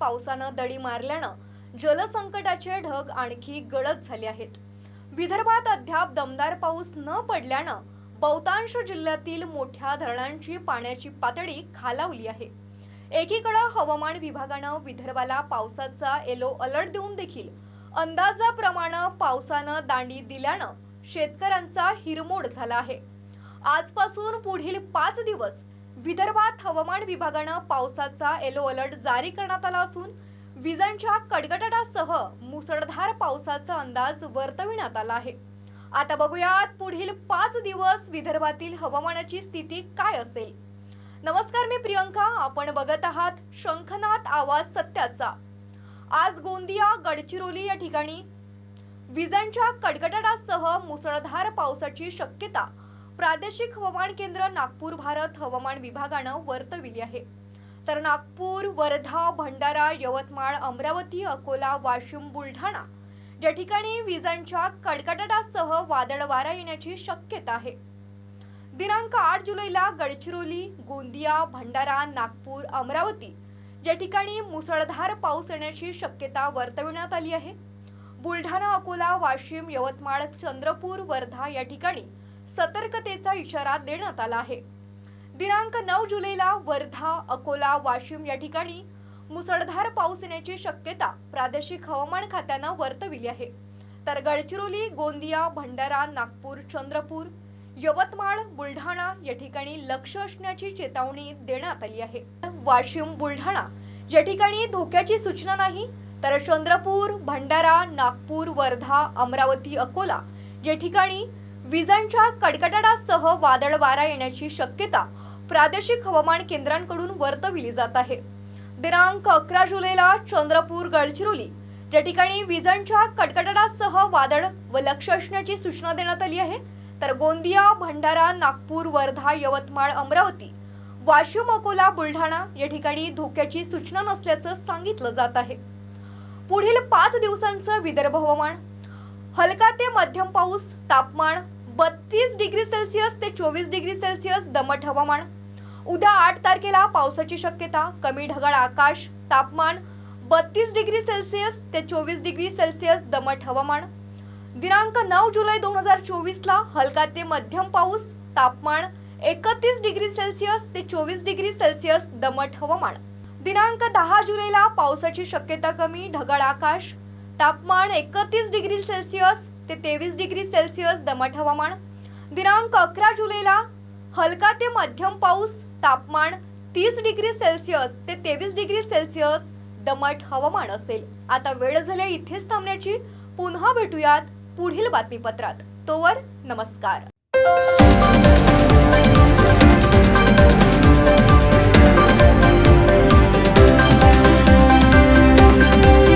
पावसानं दडी मारल्यानं जलसंकटाचे ढग आणखी गडद झाले आहेत. विदर्भात अद्याप दमदार पाऊस न पडल्यानं बहुतांश जिल्ह्यातील मोठ्या धरणांची पाण्याची पातळी खालावली आहे. एकीकडे हवामान विभागानं विदर्भाला पावसाचा येलो अलर्ट देऊन देखील अंदाजाप्रमाणे पावसानं दांडी दिल्यानं शेतकऱ्यांचा हिरमोड झाला आहे. आजपासून पुढील पाच दिवस विदर्भात हवामान विभागानं पावसाचा येलो अलर्ट जारी करण्यात आला असून विजांच्या कडकडाटासह मुसळधार पावसाचा अंदाज वर्तविण्यात आला आहे. आता बघूयात पुढील पाच दिवस विदर्भातील हवामानाची स्थिती काय असेल. नमस्कार मी प्रियंका आपण बघत आहात शंखनाथ आवाज सत्याचा. आज गोंदिया गडचिरोली या ठिकाणी विजांच्या कडकडाटासह मुसळधार पावसाची शक्यता प्रादेशिक हवामान केंद्र नागपूर भारत हवामान विभागानं वर्तविली आहे. तर नागपूर वर्धा भंडारा यवतमाळ अमरावती अकोला वाशिम बुलढाणा या ठिकाणी विजांच्या कडकडाटासह वादळ वारा येण्याची शक्यता आहे. दिनांक आठ जुलैला गडचिरोली गोंदिया भंडारा नागपूर अमरावती या ठिकाणी मुसळधार पाऊस येण्याची शक्यता वर्तविण्यात आली आहे. बुलढाणा अकोला वाशिम यवतमाळ चंद्रपूर वर्धा या ठिकाणी सतर्कतेचा इशारा देण्यात आला आहे. दिनांक नऊ जुलैला वर्धा अकोला वाशिम या ठिकाणी मुसळधार पाऊस येण्याची शक्यता प्रादेशिक हवामान खात्यानं वर्तविली आहे. तर गडचिरोली गोंदिया भंडारा नागपूर चंद्रपूर यवतमाळ बुलढाणा या ठिकाणी लक्ष असण्याची चेतावणी देण्यात आली आहे. वाशिम बुलढाणा या ठिकाणी धोक्याची सूचना नाही तर चंद्रपूर भंडारा नागपूर वर्धा अमरावती अकोला या ठिकाणी विजांच्या कडकडाटासह वादळ वारा येण्याची शक्यता प्रादेशिक हवामान केंद्रांकडून वर्तविली जात आहे. दिनांक अकरा जुलैला चंद्रपूर गडचिरोली या ठिकाणी विजांच्या कडकडाटासह वादळ व लक्ष असण्याची सूचना देण्यात आली आहे. तर गोंदिया भंडारा नागपूर वर्धा यवतमाळ अमरावती वाशिम अकोला बुलढाणा या ठिकाणी धोक्याची सूचना नसल्याचं सांगितलं जात आहे. पुढील पाच दिवसांचं विदर्भ हवामान हलका ते मध्यम पाऊस तापमान बत्तीस डिग्री सेल्सिअस ते चोवीस डिग्री सेल्सिअस दमट हवामान. उद्या आठ तारखेला पावसाची शक्यता कमी ढगाळ आकाश तापमान बत्तीस डिग्री सेल्सिअस ते चोवीस डिग्री सेल्सिअस दमट हवामान. दिनांक नऊ जुलै दोन हजार चोवीसला हलका ते मध्यम पाऊस तापमान एकतीस डिग्री सेल्सिअस ते चोवीस डिग्री सेल्सिअस दमट हवामान. दिनांक दहा जुलैला पावसाची शक्यता कमी ढगाळ आकाश तापमान एकतीस डिग्री सेल्सिअस ते तेवीस डिग्री सेल्सिअस दमट हवामान. दिनांक अकरा जुलैला हलका ते मध्यम पाऊस तापमान तीस डिग्री सेल्सिअस ते तेवीस डिग्री सेल्सिअस दमट हवामान असेल. आता वेळ झाले इथेच थांबण्याची. पुन्हा भेटूयात पुढील बातमीपत्रात. तोवर नमस्कार.